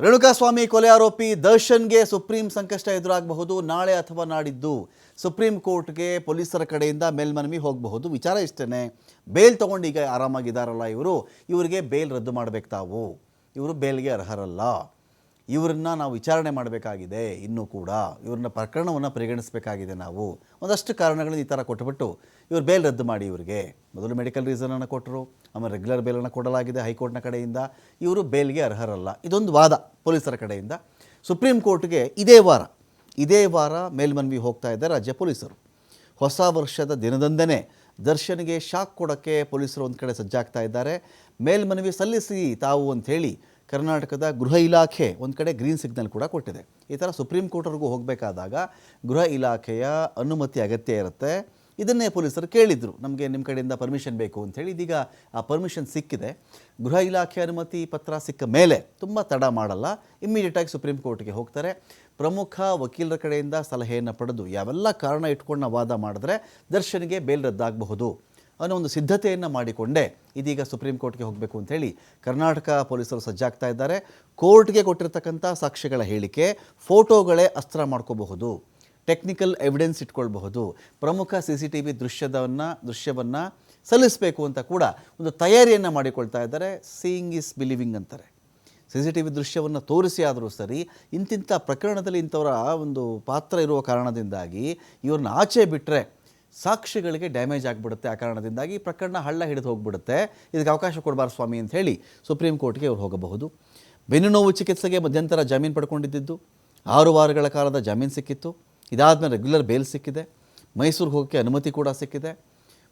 ರೇಣುಕಾಸ್ವಾಮಿ ಕೊಲೆ ಆರೋಪಿ ದರ್ಶನ್ಗೆ ಸುಪ್ರೀಂ ಸಂಕಷ್ಟ ಎದುರಾಗಬಹುದು, ನಾಳೆ ಅಥವಾ ನಾಡಿದ್ದು ಸುಪ್ರೀಂ ಕೋರ್ಟ್ಗೆ ಪೊಲೀಸರ ಕಡೆಯಿಂದ ಮೇಲ್ಮನವಿ ಹೋಗಬಹುದು. ವಿಚಾರ ಇಷ್ಟೇ ಬೇಲ್ ತಗೊಂಡು ಈಗ ಆರಾಮಾಗಿದ್ದಾರಲ್ಲ ಇವರು. ಇವರಿಗೆ ಬೇಲ್ ರದ್ದು ಮಾಡಬೇಕು ತಾವು. ಇವರು ಬೇಲ್ಗೆ ಅರ್ಹರಲ್ಲ. ಇವರನ್ನ ನಾವು ವಿಚಾರಣೆ ಮಾಡಬೇಕಾಗಿದೆ ಇನ್ನೂ ಕೂಡ. ಇವ್ರನ್ನ ಪ್ರಕರಣವನ್ನು ಪರಿಗಣಿಸಬೇಕಾಗಿದೆ ನಾವು. ಒಂದಷ್ಟು ಕಾರಣಗಳನ್ನು ಈ ಥರ ಕೊಟ್ಟುಬಿಟ್ಟು ಇವ್ರು ಬೇಲ್ ರದ್ದು ಮಾಡಿ ಇವರಿಗೆ. ಮೊದಲು ಮೆಡಿಕಲ್ ರೀಸನನ್ನು ಕೊಟ್ಟರು ಆಮೇಲೆ ರೆಗ್ಯುಲರ್ ಬೇಲನ್ನು ಕೊಡಲಾಗಿದೆ ಹೈಕೋರ್ಟ್ನ ಕಡೆಯಿಂದ. ಇವರು ಬೇಲ್ಗೆ ಅರ್ಹರಲ್ಲ. ಇದೊಂದು ವಾದ ಪೊಲೀಸರ ಕಡೆಯಿಂದ. ಸುಪ್ರೀಂ ಕೋರ್ಟ್ಗೆ ಇದೇ ವಾರ ಇದೇ ವಾರ ಮೇಲ್ಮನವಿ ಹೋಗ್ತಾ ಇದ್ದಾರೆ ರಾಜ್ಯ ಪೊಲೀಸರು. ಹೊಸ ವರ್ಷದ ದಿನದಂದೇ ದರ್ಶನ್ಗೆ ಶಾಕ್ ಕೊಡೋಕ್ಕೆ ಪೊಲೀಸರು ಒಂದು ಕಡೆ ಸಜ್ಜಾಗ್ತಾ ಇದ್ದಾರೆ. ಮೇಲ್ಮನವಿ ಸಲ್ಲಿಸಿ ತಾವು ಅಂಥೇಳಿ ಕರ್ನಾಟಕದ ಗೃಹ ಇಲಾಖೆ ಒಂದು ಕಡೆ ಗ್ರೀನ್ ಸಿಗ್ನಲ್ ಕೂಡ ಕೊಟ್ಟಿದೆ. ಈ ಥರ ಸುಪ್ರೀಂ ಕೋರ್ಟ್ವರೆಗೂ ಹೋಗಬೇಕಾದಾಗ ಗೃಹ ಇಲಾಖೆಯ ಅನುಮತಿ ಅಗತ್ಯ ಇರುತ್ತೆ. ಇದನ್ನೇ ಪೊಲೀಸರು ಕೇಳಿದರು. ನಮಗೆ ನಿಮ್ಮ ಕಡೆಯಿಂದ ಪರ್ಮಿಷನ್ ಬೇಕು ಅಂಥೇಳಿ ಇದೀಗ ಆ ಪರ್ಮಿಷನ್ ಸಿಕ್ಕಿದೆ. ಗೃಹ ಇಲಾಖೆ ಅನುಮತಿ ಪತ್ರ ಸಿಕ್ಕ ಮೇಲೆ ತುಂಬ ತಡ ಮಾಡಲ್ಲ. ಇಮ್ಮಿಡಿಯೇಟಾಗಿ ಸುಪ್ರೀಂ ಕೋರ್ಟ್ಗೆ ಹೋಗ್ತಾರೆ. ಪ್ರಮುಖ ವಕೀಲರ ಕಡೆಯಿಂದ ಸಲಹೆಯನ್ನು ಪಡೆದು ಯಾವೆಲ್ಲ ಕಾರಣ ಇಟ್ಕೊಂಡು ವಾದ ಮಾಡಿದ್ರೆ ದರ್ಶನ್ಗೆ ಬೇಲ್ ರದ್ದಾಗಬಹುದು. ಅನ್ನೋ ಒಂದು ಸಿದ್ಧತೆಯನ್ನು ಮಾಡಿಕೊಂಡೇ. ಇದೀಗ ಸುಪ್ರೀಂ ಕೋರ್ಟ್ಗೆ ಹೋಗಬೇಕು ಅಂಥೇಳಿ ಕರ್ನಾಟಕ ಪೊಲೀಸರು ಸಜ್ಜಾಗ್ತಾ ಇದ್ದಾರೆ. ಕೋರ್ಟ್ಗೆ ಕೊಟ್ಟಿರ್ತಕ್ಕಂಥ ಸಾಕ್ಷ್ಯಗಳ ಹೇಳಿಕೆ, ಫೋಟೋಗಳೇ ಅಸ್ತ್ರ ಮಾಡ್ಕೋಬಹುದು, ಟೆಕ್ನಿಕಲ್ ಎವಿಡೆನ್ಸ್ ಇಟ್ಕೊಳ್ಬಹುದು, ಪ್ರಮುಖ ಸಿ ಸಿ ಟಿ ವಿ ದೃಶ್ಯದವನ್ನು, ದೃಶ್ಯವನ್ನು ಸಲ್ಲಿಸಬೇಕು ಅಂತ ಕೂಡ ಒಂದು ತಯಾರಿಯನ್ನು ಮಾಡಿಕೊಳ್ತಾ ಇದ್ದಾರೆ. ಸೀಯಿಂಗ್ ಈಸ್ ಬಿಲೀವಿಂಗ್ ಅಂತಾರೆ. ಸಿ ಸಿ ಟಿ ವಿ ದೃಶ್ಯವನ್ನು ತೋರಿಸಿ ಆದರೂ ಸರಿ, ಇಂತಿಂಥ ಪ್ರಕರಣದಲ್ಲಿ ಇಂಥವರ ಒಂದು ಪಾತ್ರ ಇರುವ ಕಾರಣದಿಂದಾಗಿ ಇವ್ರನ್ನ ಆಚೆ ಬಿಟ್ಟರೆ ಸಾಕ್ಷಿಗಳಿಗೆ ಡ್ಯಾಮೇಜ್ ಆಗಿಬಿಡುತ್ತೆ ಆ ಕಾರಣದಿಂದಾಗಿ ಪ್ರಕರಣ ಹಳ್ಳ ಹಿಡಿದು ಹೋಗ್ಬಿಡುತ್ತೆ. ಇದಕ್ಕೆ ಅವಕಾಶ ಕೊಡಬಾರ್ದು ಸ್ವಾಮಿ ಅಂತ ಹೇಳಿ ಸುಪ್ರೀಂ ಕೋರ್ಟ್ಗೆ ಇವ್ರು ಹೋಗಬಹುದು. ಬೆನ್ನು ನೋವು ಚಿಕಿತ್ಸೆಗೆ ಮಧ್ಯಂತರ ಜಾಮೀನು ಪಡ್ಕೊಂಡಿದ್ದು, ಆರು ವಾರಗಳ ಕಾಲದ ಜಾಮೀನು ಸಿಕ್ಕಿತ್ತು. ಇದಾದಮೇಲೆ ರೆಗ್ಯುಲರ್ ಬೇಲ್ ಸಿಕ್ಕಿದೆ. ಮೈಸೂರಿಗೆ ಹೋಗೋಕ್ಕೆ ಅನುಮತಿ ಕೂಡ ಸಿಕ್ಕಿದೆ.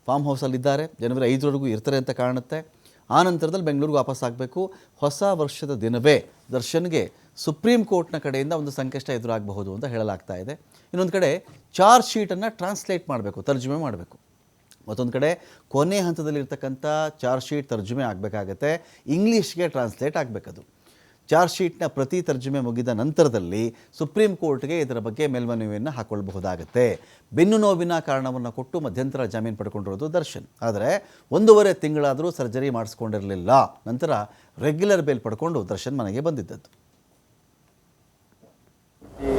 ಫಾರ್ಮ್ ಹೌಸಲ್ಲಿದ್ದಾರೆ ಜನವರಿ ಐದರವರೆಗೂ ಇರ್ತಾರೆ ಅಂತ ಕಾಣುತ್ತೆ. ಆ ನಂತರದಲ್ಲಿ ಬೆಂಗಳೂರಿಗೆ ವಾಪಸ್ ಆಗಬೇಕು. ಹೊಸ ವರ್ಷದ ದಿನವೇ ದರ್ಶನ್ಗೆ ಸುಪ್ರೀಂ ಕೋರ್ಟ್ನ ಕಡೆಯಿಂದ ಒಂದು ಸಂಕಷ್ಟ ಎದುರಾಗಬಹುದು ಅಂತ ಹೇಳಲಾಗ್ತಾ ಇದೆ. ಇನ್ನೊಂದು ಕಡೆ ಚಾರ್ಜ್ ಶೀಟನ್ನು ಟ್ರಾನ್ಸ್ಲೇಟ್ ಮಾಡಬೇಕು, ತರ್ಜುಮೆ ಮಾಡಬೇಕು. ಮತ್ತೊಂದು ಕಡೆ ಕೊನೆ ಹಂತದಲ್ಲಿರ್ತಕ್ಕಂಥ ಚಾರ್ಜ್ ಶೀಟ್ ತರ್ಜುಮೆ ಆಗಬೇಕಾಗತ್ತೆ, ಇಂಗ್ಲೀಷ್ಗೆ ಟ್ರಾನ್ಸ್ಲೇಟ್ ಆಗಬೇಕದು. ಚಾರ್ಜ್ ಶೀಟ್ನ ಪ್ರತಿ ತರ್ಜುಮೆ ಮುಗಿದ ನಂತರದಲ್ಲಿ ಸುಪ್ರೀಂ ಕೋರ್ಟ್ಗೆ ಇದರ ಬಗ್ಗೆ ಮೇಲ್ಮನವಿಯನ್ನು ಹಾಕೊಳ್ಳಬಹುದಾಗುತ್ತೆ ಬೆನ್ನು ನೋವಿನ ಕಾರಣವನ್ನು ಕೊಟ್ಟು ಮಧ್ಯಂತರ ಜಾಮೀನು ಪಡ್ಕೊಂಡಿರೋದು ದರ್ಶನ್. ಆದರೆ ಒಂದೂವರೆ ತಿಂಗಳಾದರೂ ಸರ್ಜರಿ ಮಾಡಿಸ್ಕೊಂಡಿರಲಿಲ್ಲ. ನಂತರ ರೆಗ್ಯುಲರ್ ಬೇಲ್ ಪಡ್ಕೊಂಡು ದರ್ಶನ್ ಮನೆಗೆ ಬಂದಿದ್ದದ್ದು.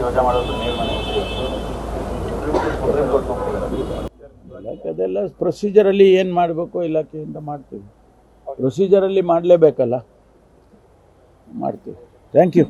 ಈ ಪ್ರೊಸೀಜರ್ ಮಾಡೋದು ಏನ್ ಇಲಾಖೆ ಅದೆಲ್ಲ ಪ್ರೊಸೀಜರಲ್ಲಿ ಏನು ಮಾಡಬೇಕು ಇಲಾಖೆಯಿಂದ ಮಾಡ್ತೀವಿ. ಪ್ರೊಸೀಜರಲ್ಲಿ ಮಾಡಲೇಬೇಕಲ್ಲ. ಮಾಡ್ತೀವಿ. Thank you